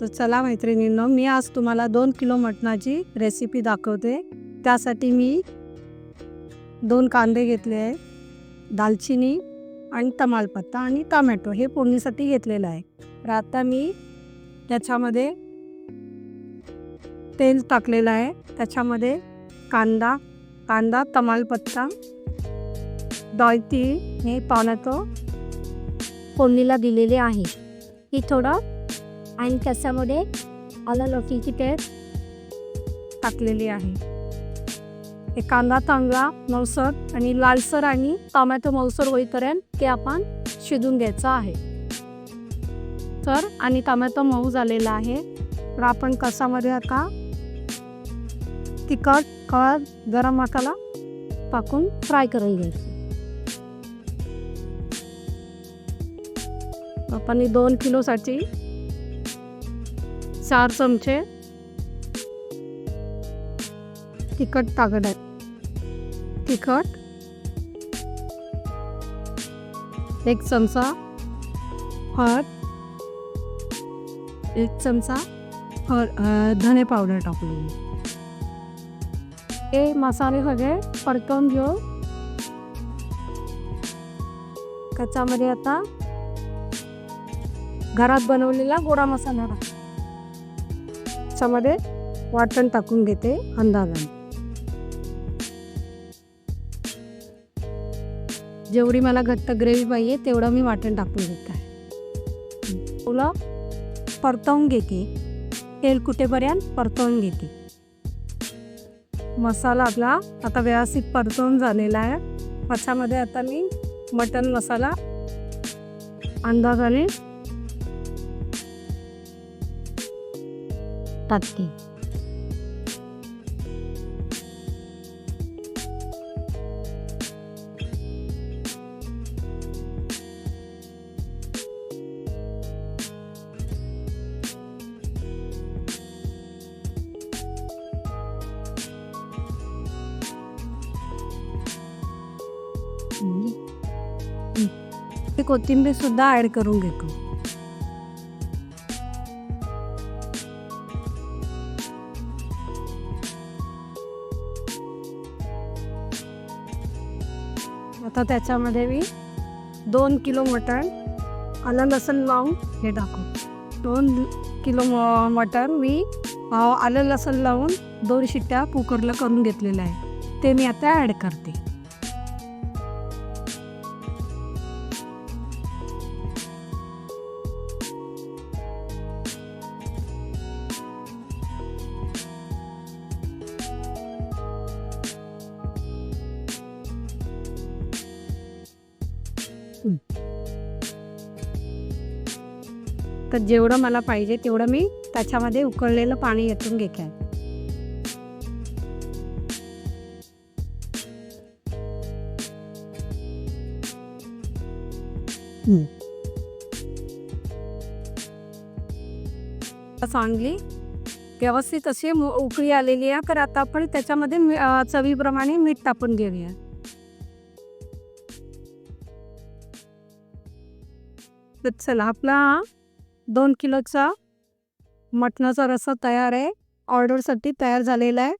तर चला मैत्रिणींनो मी आज तुम्हाला दोन किलो मटणाची रेसिपी दाखवते. त्यासाठी मी दोन कांदे घेतले आहे दालचिनी आणि तमालपत्ता आणि टमॅटो हे फोडणीसाठी घेतलेलं आहे. तर आता मी त्याच्यामध्ये तेल टाकलेलं आहे. त्याच्यामध्ये कांदा कांदा तमालपत्ता दॉयती हे टोमॅटो फोडणीला दिलेले आहे. ही थोडं आणि त्याच्यामध्ये आला लसूणची पेस्ट टाकलेली आहे. हे कांदा चांगला मौसर आणि लालसर आणि टोमॅटो मौसर होईपर्यंत ते आपण शिजून घ्यायचं आहे. तर आणि टोमॅटो मऊ झालेला आहे. तर आपण कसामध्ये आता तिखट हळद गरम मसाला टाकून फ्राय करून घ्यायचं. आपण दोन किलोसाठी चार चमचे तिखट टाकत आहे. तिखट. एक चमचा हळद. एक चमचा हळ धने पावडर टाकली हे मसाले सगळे परतवून घेऊ कचामध्ये आता घरात बनवलेला गोडा मसाला टाक. त्याच्यामध्ये वाटण टाकून घेते अंदाजाने. जेवढी मला घट्ट ग्रेव्ही पाहिजे तेवढं मी वाटण टाकून घेत. आहे तुला परतवून घेते. तेल कुठेपर्यंत परतवून घेते. मसाला आपला आता व्यवस्थित परतवून झालेला आहे. त्याच्यामध्ये आता मी मटन मसाला अंदाजाने टाकते ते. कोथिंबीर सुद्धा ऍड करून घेतो. आता त्याच्यामध्ये मी दोन किलो मटण आलं लसूण लावून हे टाकू. दोन किलो म- मटण मी आलं लसूण लावून दोन शिट्ट्या कुकरला करून घेतलेलं आहे ते मी आता ॲड करते. तर जेवढं मला पाहिजे तेवढं मी त्याच्यामध्ये उकळलेलं पाणी येतून घेते. आहे. चांगली व्यवस्थित अशी मु- उकळी आलेली आहे. तर आता आपण त्याच्यामध्ये मी- चवीप्रमाणे मीठ टाकून घेऊया. तर चला आपला दोन किलोचा मटणाचा रस्सा तयार आहे. ऑर्डरसाठी तयार झालेला आहे.